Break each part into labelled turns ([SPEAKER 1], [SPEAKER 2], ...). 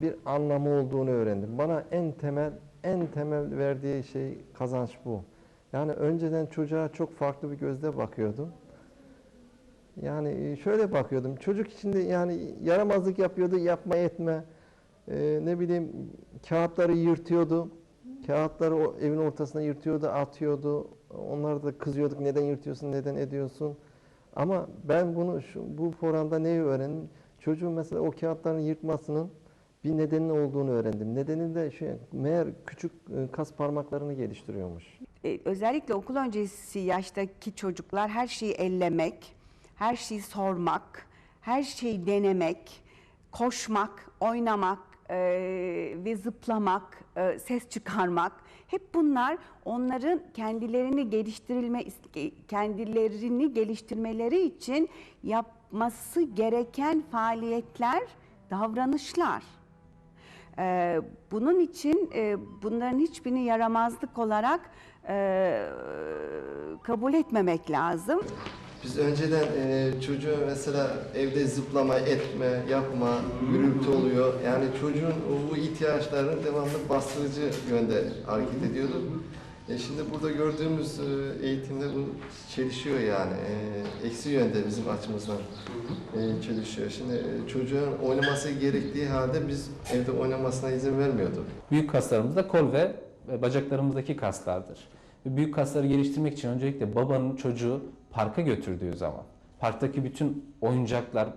[SPEAKER 1] bir anlamı olduğunu öğrendim. Bana en temel en temel verdiği şey kazanç bu. Yani önceden çocuğa çok farklı bir gözle bakıyordum. Yani e, şöyle bakıyordum. Çocuk içinde yani yaramazlık yapıyordu, yapma etme. Ee, ne bileyim kağıtları yırtıyordu. Kağıtları o evin ortasına yırtıyordu, atıyordu. Onlara da kızıyorduk. Neden yırtıyorsun, neden ediyorsun? Ama ben bunu şu, bu programda neyi öğrendim? Çocuğun mesela o kağıtların yırtmasının bir nedenin olduğunu öğrendim. Nedeni de şey, meğer küçük e, kas parmaklarını geliştiriyormuş.
[SPEAKER 2] E, özellikle okul öncesi yaştaki çocuklar her şeyi ellemek, her şeyi sormak, her şeyi denemek, koşmak, oynamak e, ve zıplamak, e, ses çıkarmak hep bunlar onların kendilerini geliştirilme kendilerini geliştirmeleri için yapması gereken faaliyetler, davranışlar. Ee, bunun için e, bunların hiçbirini yaramazlık olarak e, kabul etmemek lazım.
[SPEAKER 1] Biz önceden e, çocuğu mesela evde zıplama, etme, yapma, gürültü oluyor. Yani çocuğun bu ihtiyaçlarını devamlı bastırıcı yönde hareket ediyorduk. E şimdi burada gördüğümüz e, eğitimde bu çelişiyor yani. E, eksi yönde bizim açımızdan e, çelişiyor. Şimdi e, çocuğun oynaması gerektiği halde biz evde oynamasına izin vermiyorduk.
[SPEAKER 3] Büyük kaslarımız da kol ve bacaklarımızdaki kaslardır. Büyük kasları geliştirmek için öncelikle babanın çocuğu parka götürdüğü zaman, parktaki bütün oyuncaklar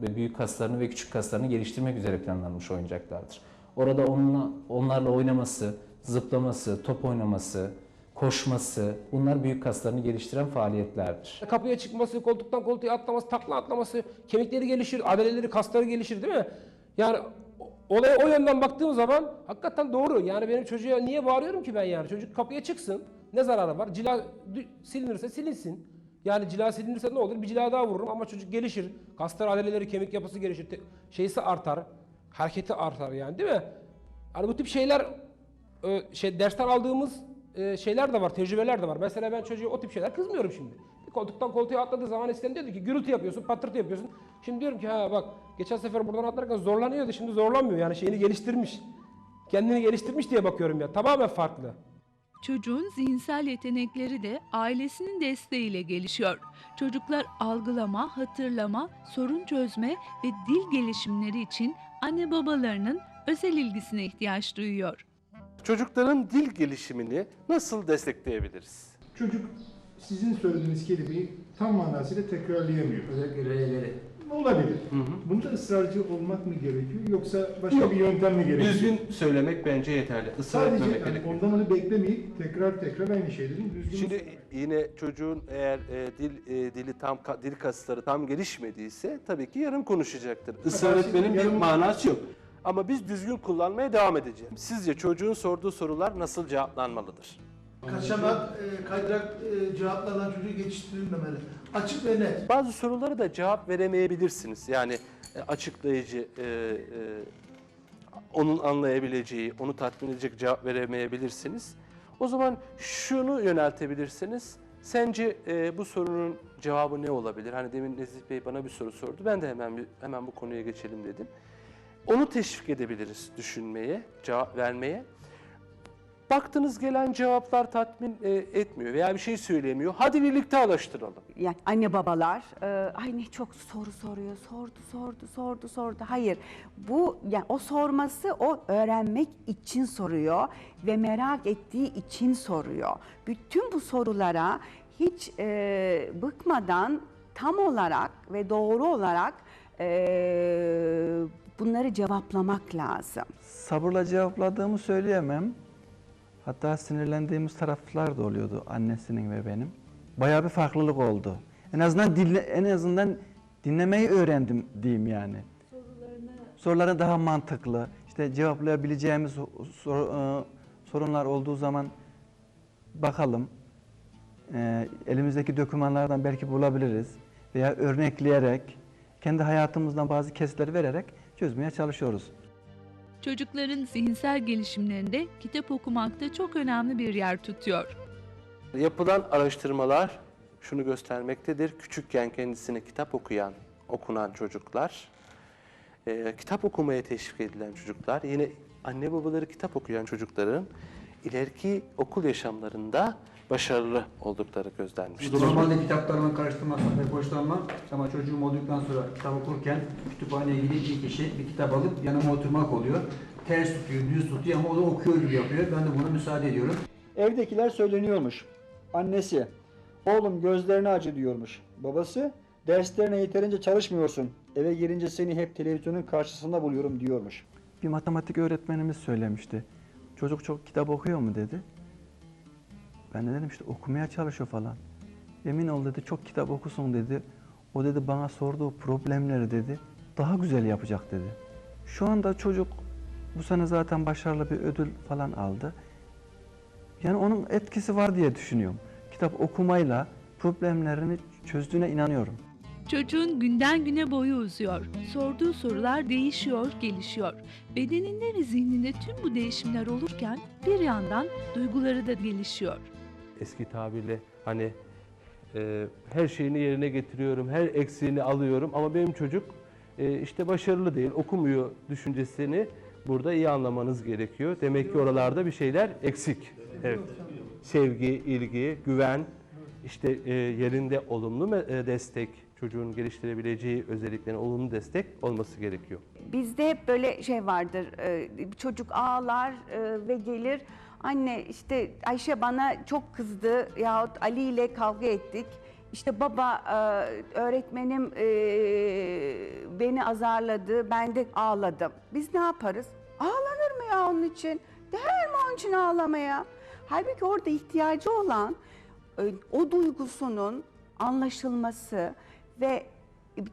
[SPEAKER 3] ve büyük kaslarını ve küçük kaslarını geliştirmek üzere planlanmış oyuncaklardır. Orada onunla, onlarla oynaması, zıplaması, top oynaması, koşması bunlar büyük kaslarını geliştiren faaliyetlerdir.
[SPEAKER 4] Kapıya çıkması, koltuktan koltuğa atlaması, takla atlaması, kemikleri gelişir, adaleleri, kasları gelişir değil mi? Yani olaya o yönden baktığım zaman hakikaten doğru. Yani benim çocuğa niye bağırıyorum ki ben yani? Çocuk kapıya çıksın. Ne zararı var? Cila silinirse silinsin. Yani cila silinirse ne olur? Bir cila daha vururum ama çocuk gelişir. Kaslar, adaleleri, kemik yapısı gelişir. Şeysi artar. Hareketi artar yani değil mi? Hani bu tip şeyler şey dersler aldığımız e, şeyler de var, tecrübeler de var. Mesela ben çocuğa o tip şeyler kızmıyorum şimdi. Koltuktan koltuğa atladığı zaman eskiden diyordu ki gürültü yapıyorsun, patırtı yapıyorsun. Şimdi diyorum ki ha bak geçen sefer buradan atlarken zorlanıyordu, şimdi zorlanmıyor. Yani şeyini geliştirmiş. Kendini geliştirmiş diye bakıyorum ya. Tamamen farklı.
[SPEAKER 5] Çocuğun zihinsel yetenekleri de ailesinin desteğiyle gelişiyor. Çocuklar algılama, hatırlama, sorun çözme ve dil gelişimleri için anne babalarının özel ilgisine ihtiyaç duyuyor.
[SPEAKER 6] Çocukların dil gelişimini nasıl destekleyebiliriz?
[SPEAKER 7] Çocuk sizin söylediğiniz kelimeyi tam manasıyla tekrarlayamıyor.
[SPEAKER 8] Özellikle R'leri.
[SPEAKER 7] Olabilir. Bunda ısrarcı olmak mı gerekiyor yoksa başka bir yöntem mi gerekiyor?
[SPEAKER 6] Düzgün söylemek bence yeterli. Israr
[SPEAKER 7] Sadece
[SPEAKER 6] etmemek
[SPEAKER 7] yani
[SPEAKER 6] gerekiyor.
[SPEAKER 7] ondan onu beklemeyip tekrar tekrar aynı şeylerin düzgün
[SPEAKER 6] Şimdi yine çocuğun eğer e, dil e, dili tam dil kasları tam gelişmediyse tabii ki yarım konuşacaktır. Israr etmenin bir
[SPEAKER 7] yarım-
[SPEAKER 6] manası yok. Ama biz düzgün kullanmaya devam edeceğiz. Sizce çocuğun sorduğu sorular nasıl cevaplanmalıdır?
[SPEAKER 9] Kaçamak, e, kaydırak e, cevaplardan çocuğu geçiştirilmemeli. Açık ve net.
[SPEAKER 6] Bazı sorulara da cevap veremeyebilirsiniz. Yani e, açıklayıcı, e, e, onun anlayabileceği, onu tatmin edecek cevap veremeyebilirsiniz. O zaman şunu yöneltebilirsiniz. Sence e, bu sorunun cevabı ne olabilir? Hani demin Nezih Bey bana bir soru sordu. Ben de hemen hemen bu konuya geçelim dedim. Onu teşvik edebiliriz düşünmeye, cevap vermeye. Baktınız gelen cevaplar tatmin e, etmiyor veya bir şey söyleyemiyor. Hadi birlikte araştıralım.
[SPEAKER 2] Yani anne babalar e, ay ne çok soru soruyor, sordu, sordu, sordu, sordu. Hayır, bu yani o sorması o öğrenmek için soruyor ve merak ettiği için soruyor. Bütün bu sorulara hiç e, bıkmadan tam olarak ve doğru olarak e, bunları cevaplamak lazım.
[SPEAKER 8] Sabırla cevapladığımı söyleyemem. Hatta sinirlendiğimiz taraflar da oluyordu annesinin ve benim. Bayağı bir farklılık oldu. En azından dinle, en azından dinlemeyi öğrendim diyeyim yani. Sorularını daha mantıklı, işte cevaplayabileceğimiz sor- e, sorunlar olduğu zaman bakalım. E, elimizdeki dokümanlardan belki bulabiliriz veya örnekleyerek kendi hayatımızdan bazı kesitleri vererek çözmeye çalışıyoruz.
[SPEAKER 5] Çocukların zihinsel gelişimlerinde kitap okumakta çok önemli bir yer tutuyor.
[SPEAKER 6] Yapılan araştırmalar şunu göstermektedir. Küçükken kendisine kitap okuyan, okunan çocuklar e, kitap okumaya teşvik edilen çocuklar, yine anne babaları kitap okuyan çocukların ileriki okul yaşamlarında başarılı oldukları gözlenmiştir.
[SPEAKER 10] Normalde kitaplarımı karıştırmaktan pek hoşlanmam ama çocuğum olduktan sonra kitap okurken kütüphaneye gidip bir kişi bir kitap alıp yanıma oturmak oluyor. Ters tutuyor, düz tutuyor ama o da okuyor gibi yapıyor. Ben de buna müsaade ediyorum.
[SPEAKER 11] Evdekiler söyleniyormuş. Annesi, oğlum gözlerini acı diyormuş. Babası, derslerine yeterince çalışmıyorsun. Eve girince seni hep televizyonun karşısında buluyorum diyormuş.
[SPEAKER 8] Bir matematik öğretmenimiz söylemişti. Çocuk çok kitap okuyor mu dedi. Ben de dedim işte okumaya çalışıyor falan. Emin ol dedi çok kitap okusun dedi. O dedi bana sorduğu problemleri dedi daha güzel yapacak dedi. Şu anda çocuk bu sene zaten başarılı bir ödül falan aldı. Yani onun etkisi var diye düşünüyorum. Kitap okumayla problemlerini çözdüğüne inanıyorum.
[SPEAKER 5] Çocuğun günden güne boyu uzuyor. Sorduğu sorular değişiyor, gelişiyor. Bedeninde ve zihninde tüm bu değişimler olurken bir yandan duyguları da gelişiyor.
[SPEAKER 6] Eski tabirle hani e, her şeyini yerine getiriyorum, her eksiğini alıyorum ama benim çocuk e, işte başarılı değil, okumuyor düşüncesini burada iyi anlamanız gerekiyor. Demek ki oralarda bir şeyler eksik. Evet. Sevgi, ilgi, güven, işte e, yerinde olumlu e, destek, çocuğun geliştirebileceği özelliklerin olumlu destek olması gerekiyor.
[SPEAKER 2] Bizde hep böyle şey vardır. e, Çocuk ağlar e, ve gelir. Anne işte Ayşe bana çok kızdı yahut Ali ile kavga ettik. İşte baba e, öğretmenim e, beni azarladı. Ben de ağladım. Biz ne yaparız? Ağlanır mı ya onun için? Değer mi onun için ağlamaya? Halbuki orada ihtiyacı olan e, o duygusunun anlaşılması ve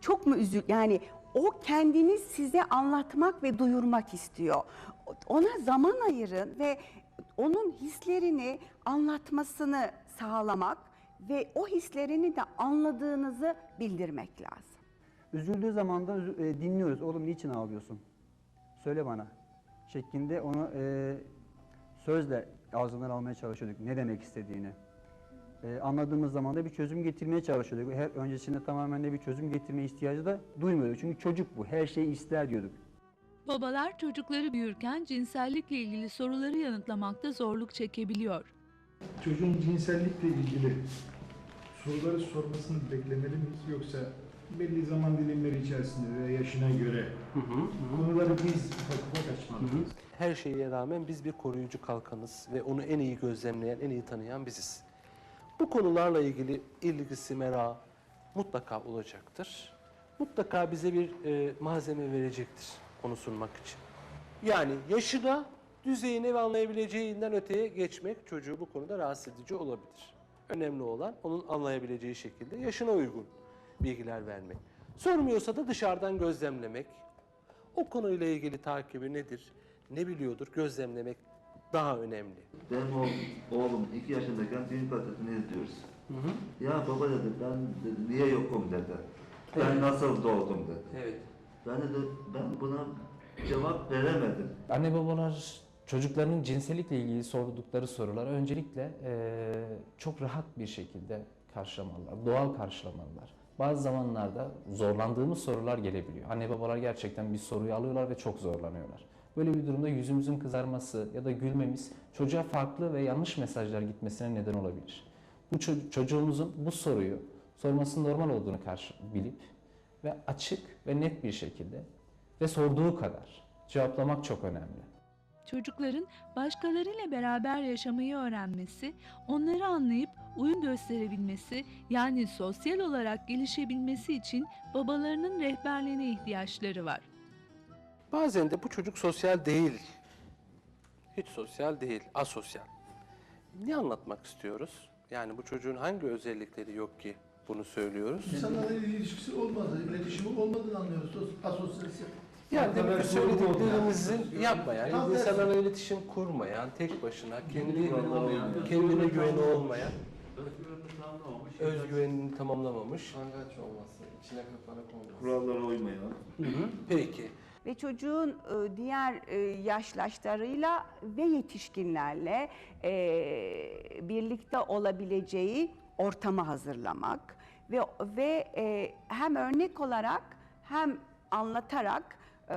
[SPEAKER 2] çok mu üzül yani o kendini size anlatmak ve duyurmak istiyor. Ona zaman ayırın ve onun hislerini anlatmasını sağlamak ve o hislerini de anladığınızı bildirmek lazım.
[SPEAKER 11] Üzüldüğü zaman da e, dinliyoruz. Oğlum niçin ağlıyorsun? Söyle bana. Şeklinde onu e, sözle ağzından almaya çalışıyorduk. Ne demek istediğini. E, anladığımız zaman da bir çözüm getirmeye çalışıyorduk. Her öncesinde tamamen de bir çözüm getirme ihtiyacı da duymuyorduk. Çünkü çocuk bu. Her şeyi ister diyorduk.
[SPEAKER 5] Babalar çocukları büyürken cinsellikle ilgili soruları yanıtlamakta zorluk çekebiliyor.
[SPEAKER 7] Çocuğun cinsellikle ilgili soruları sormasını beklemeli miyiz yoksa belli zaman dilimleri içerisinde ve yaşına göre konuları biz ufak ufak açmalıyız.
[SPEAKER 6] Her şeye rağmen biz bir koruyucu kalkanız ve onu en iyi gözlemleyen, en iyi tanıyan biziz. Bu konularla ilgili ilgisi, merakı mutlaka olacaktır. Mutlaka bize bir e, malzeme verecektir onu sunmak için. Yani yaşına, düzeyine ve anlayabileceğinden öteye geçmek çocuğu bu konuda rahatsız edici olabilir. Önemli olan onun anlayabileceği şekilde yaşına uygun bilgiler vermek. Sormuyorsa da dışarıdan gözlemlemek, o konuyla ilgili takibi nedir, ne biliyordur gözlemlemek daha önemli.
[SPEAKER 12] Benim oğlum, oğlum iki yaşındayken Düğün Gazetesi'ni izliyoruz. Ya baba dedi ben dedi, niye yokum dedi. Ben nasıl doğdum dedi.
[SPEAKER 6] Evet.
[SPEAKER 12] Ben de ben buna cevap veremedim.
[SPEAKER 3] Anne babalar çocuklarının cinsellikle ilgili sordukları soruları öncelikle eee, çok rahat bir şekilde karşılamalılar, doğal karşılamalılar. Bazı zamanlarda zorlandığımız sorular gelebiliyor. Anne babalar gerçekten bir soruyu alıyorlar ve çok zorlanıyorlar. Böyle bir durumda yüzümüzün kızarması ya da gülmemiz çocuğa farklı ve yanlış mesajlar gitmesine neden olabilir. Bu ço- çocuğumuzun bu soruyu sormasının normal olduğunu karşı bilip ve açık ve net bir şekilde ve sorduğu kadar cevaplamak çok önemli.
[SPEAKER 5] Çocukların başkalarıyla beraber yaşamayı öğrenmesi, onları anlayıp uyum gösterebilmesi, yani sosyal olarak gelişebilmesi için babalarının rehberliğine ihtiyaçları var.
[SPEAKER 6] Bazen de bu çocuk sosyal değil. Hiç sosyal değil, asosyal. Ne anlatmak istiyoruz? Yani bu çocuğun hangi özellikleri yok ki bunu söylüyoruz?
[SPEAKER 9] İnsanlarla ilişkisi olmadığı, iletişimi olmadığını anlıyoruz. Sos- Asosyalisi.
[SPEAKER 6] Yani demek ki söylediklerimizin
[SPEAKER 9] Yani.
[SPEAKER 6] yapmayan,
[SPEAKER 9] Tam tersi.
[SPEAKER 6] insanlarla iletişim kurmayan, tek başına, kendi kendine güveni olmayan, özgüvenini tamamlamamış.
[SPEAKER 1] Utangaç olması, içine kapanık olması.
[SPEAKER 12] Kurallara uymayan.
[SPEAKER 6] Peki.
[SPEAKER 2] ve çocuğun e, diğer e, yaşlaşlarıyla ve yetişkinlerle e, birlikte olabileceği ortamı hazırlamak ve ve e, hem örnek olarak hem anlatarak e,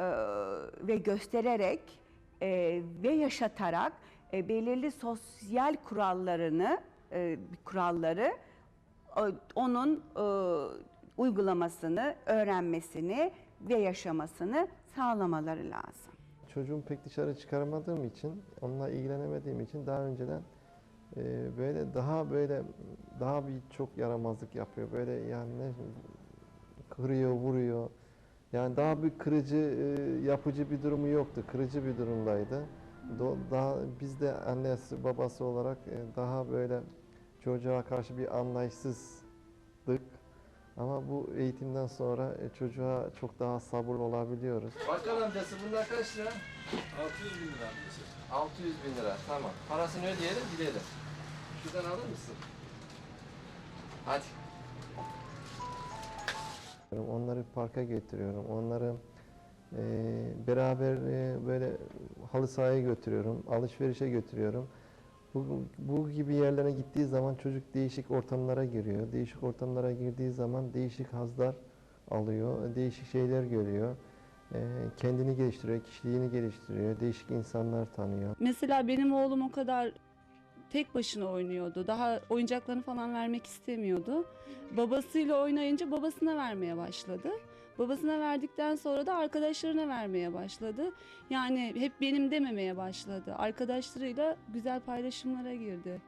[SPEAKER 2] ve göstererek e, ve yaşatarak e, belirli sosyal kurallarını e, kuralları o- onun e, uygulamasını, öğrenmesini ve yaşamasını sağlamaları lazım.
[SPEAKER 1] Çocuğumu pek dışarı çıkaramadığım için, onunla ilgilenemediğim için daha önceden e, böyle daha böyle daha bir çok yaramazlık yapıyor. Böyle yani ne kırıyor, vuruyor. Yani daha bir kırıcı, e, yapıcı bir durumu yoktu. Kırıcı bir durumdaydı. Do- Daha biz de annesi, babası olarak e, daha böyle çocuğa karşı bir anlayışsızdık. Ama bu eğitimden sonra e, çocuğa çok daha sabırlı olabiliyoruz.
[SPEAKER 13] Bakkal amcası bunlar kaç lira? 600 bin lira. 600 bin lira tamam. Parasını ödeyelim gidelim. Şuradan alır mısın? Hadi.
[SPEAKER 1] Onları parka götürüyorum. Onları e, beraber e, böyle halı sahaya götürüyorum. Alışverişe götürüyorum. Bu, bu gibi yerlere gittiği zaman çocuk değişik ortamlara giriyor. Değişik ortamlara girdiği zaman değişik hazlar alıyor. Değişik şeyler görüyor. E, kendini geliştiriyor, kişiliğini geliştiriyor. Değişik insanlar tanıyor.
[SPEAKER 14] Mesela benim oğlum o kadar tek başına oynuyordu. Daha oyuncaklarını falan vermek istemiyordu. Babasıyla oynayınca babasına vermeye başladı. Babasına verdikten sonra da arkadaşlarına vermeye başladı. Yani hep benim dememeye başladı. Arkadaşlarıyla güzel paylaşımlara girdi.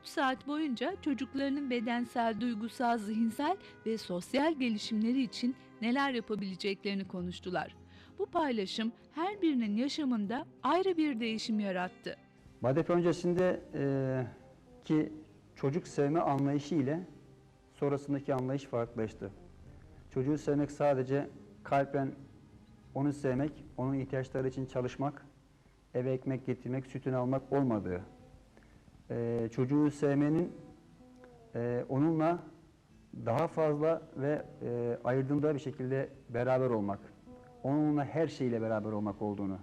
[SPEAKER 5] 3 saat boyunca çocuklarının bedensel, duygusal, zihinsel ve sosyal gelişimleri için neler yapabileceklerini konuştular. Bu paylaşım her birinin yaşamında ayrı bir değişim yarattı.
[SPEAKER 11] Badep öncesinde eee, ki çocuk sevme anlayışı ile sonrasındaki anlayış farklılaştı. Çocuğu sevmek sadece kalben onu sevmek, onun ihtiyaçları için çalışmak, eve ekmek getirmek, sütünü almak olmadığı. Eee, çocuğu sevmenin eee, onunla daha fazla ve eee ayırdığında bir şekilde beraber olmak, onunla her şeyle beraber olmak olduğunu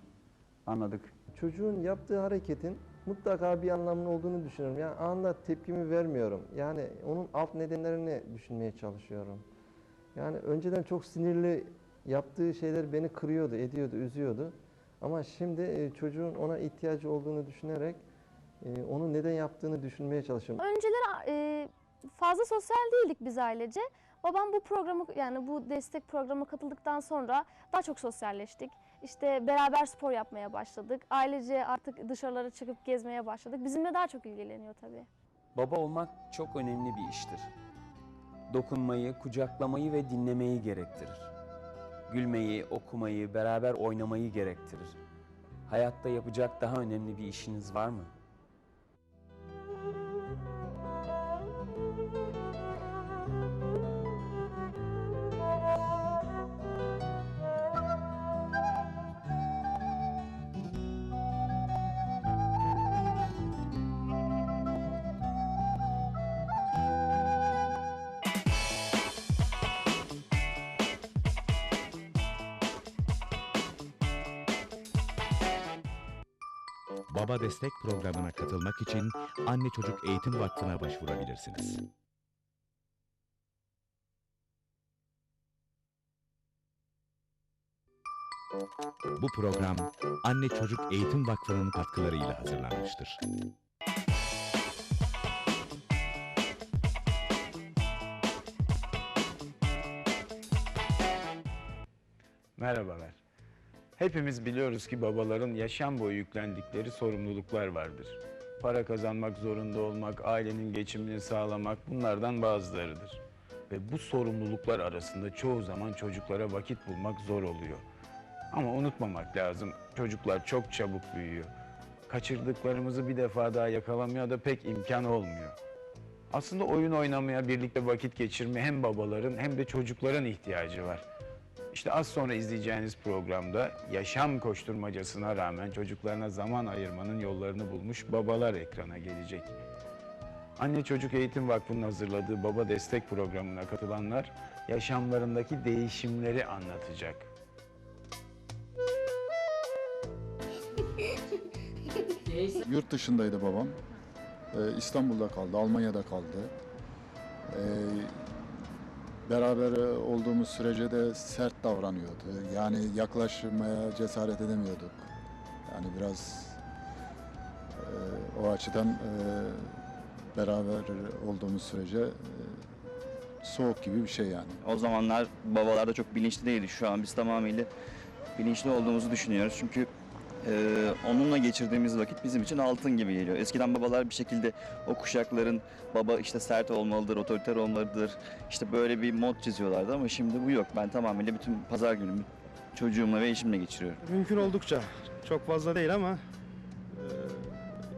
[SPEAKER 11] anladık.
[SPEAKER 1] Çocuğun yaptığı hareketin mutlaka bir anlamının olduğunu düşünüyorum. Yani anında tepkimi vermiyorum. Yani onun alt nedenlerini düşünmeye çalışıyorum. Yani önceden çok sinirli yaptığı şeyler beni kırıyordu, ediyordu, üzüyordu. Ama şimdi e, çocuğun ona ihtiyacı olduğunu düşünerek e, onun neden yaptığını düşünmeye çalışıyorum.
[SPEAKER 15] Önceleri e, fazla sosyal değildik biz ailece. Babam bu programı yani bu destek programına katıldıktan sonra daha çok sosyalleştik. İşte beraber spor yapmaya başladık. Ailece artık dışarılara çıkıp gezmeye başladık. Bizimle daha çok ilgileniyor tabii.
[SPEAKER 16] Baba olmak çok önemli bir iştir. Dokunmayı, kucaklamayı ve dinlemeyi gerektirir. Gülmeyi, okumayı, beraber oynamayı gerektirir. Hayatta yapacak daha önemli bir işiniz var mı?
[SPEAKER 17] Baba Destek Programı'na katılmak için Anne Çocuk Eğitim Vakfı'na başvurabilirsiniz. Bu program Anne Çocuk Eğitim Vakfı'nın katkılarıyla hazırlanmıştır.
[SPEAKER 18] Merhabalar. Hepimiz biliyoruz ki babaların yaşam boyu yüklendikleri sorumluluklar vardır. Para kazanmak zorunda olmak, ailenin geçimini sağlamak bunlardan bazılarıdır. Ve bu sorumluluklar arasında çoğu zaman çocuklara vakit bulmak zor oluyor. Ama unutmamak lazım, çocuklar çok çabuk büyüyor. Kaçırdıklarımızı bir defa daha yakalamaya da pek imkan olmuyor. Aslında oyun oynamaya, birlikte vakit geçirmeye hem babaların hem de çocukların ihtiyacı var. İşte az sonra izleyeceğiniz programda yaşam koşturmacasına rağmen çocuklarına zaman ayırmanın yollarını bulmuş babalar ekrana gelecek. Anne Çocuk Eğitim Vakfı'nın hazırladığı Baba Destek Programı'na katılanlar yaşamlarındaki değişimleri anlatacak.
[SPEAKER 19] Yurt dışındaydı babam. Ee, İstanbul'da kaldı, Almanya'da kaldı. Ee, Beraber e, olduğumuz sürece de sert davranıyordu. Yani yaklaşmaya cesaret edemiyorduk. Yani biraz e, o açıdan e, beraber olduğumuz sürece e, soğuk gibi bir şey yani.
[SPEAKER 20] O zamanlar babalar da çok bilinçli değildi. Şu an biz tamamıyla bilinçli olduğumuzu düşünüyoruz. Çünkü e, onunla geçirdiğimiz vakit bizim için altın gibi geliyor. Eskiden babalar bir şekilde o kuşakların baba işte sert olmalıdır, otoriter olmalıdır. İşte böyle bir mod çiziyorlardı ama şimdi bu yok. Ben tamamıyla bütün pazar günümü çocuğumla ve eşimle geçiriyorum.
[SPEAKER 21] Mümkün oldukça. Çok fazla değil ama e,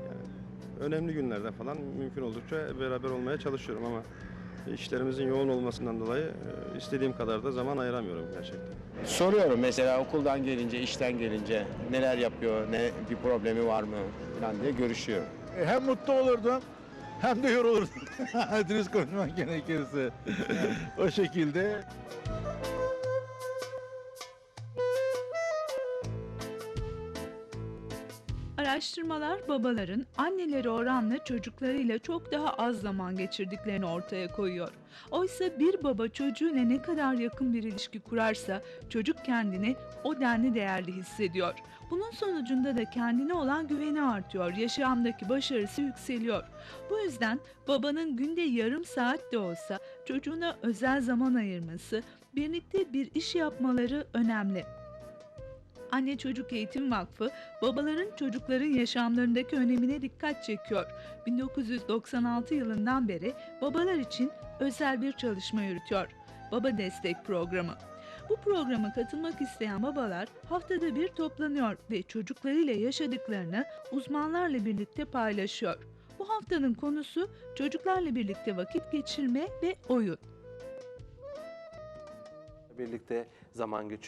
[SPEAKER 21] yani önemli günlerde falan mümkün oldukça beraber olmaya çalışıyorum ama işlerimizin yoğun olmasından dolayı e, istediğim kadar da zaman ayıramıyorum gerçekten.
[SPEAKER 22] Soruyorum mesela okuldan gelince, işten gelince neler yapıyor, ne bir problemi var mı falan diye görüşüyorum.
[SPEAKER 23] Hem mutlu olurdum hem de yorulurdum. Dürüst konuşmak gerekirse. o şekilde.
[SPEAKER 5] Araştırmalar babaların anneleri oranla çocuklarıyla çok daha az zaman geçirdiklerini ortaya koyuyor. Oysa bir baba çocuğuyla ne kadar yakın bir ilişki kurarsa çocuk kendini o denli değerli hissediyor. Bunun sonucunda da kendine olan güveni artıyor, yaşamdaki başarısı yükseliyor. Bu yüzden babanın günde yarım saat de olsa çocuğuna özel zaman ayırması, birlikte bir iş yapmaları önemli. Anne Çocuk Eğitim Vakfı babaların çocukların yaşamlarındaki önemine dikkat çekiyor. 1996 yılından beri babalar için özel bir çalışma yürütüyor. Baba Destek Programı. Bu programa katılmak isteyen babalar haftada bir toplanıyor ve çocuklarıyla yaşadıklarını uzmanlarla birlikte paylaşıyor. Bu haftanın konusu çocuklarla birlikte vakit geçirme ve oyun.
[SPEAKER 6] Birlikte zaman geçiriyoruz.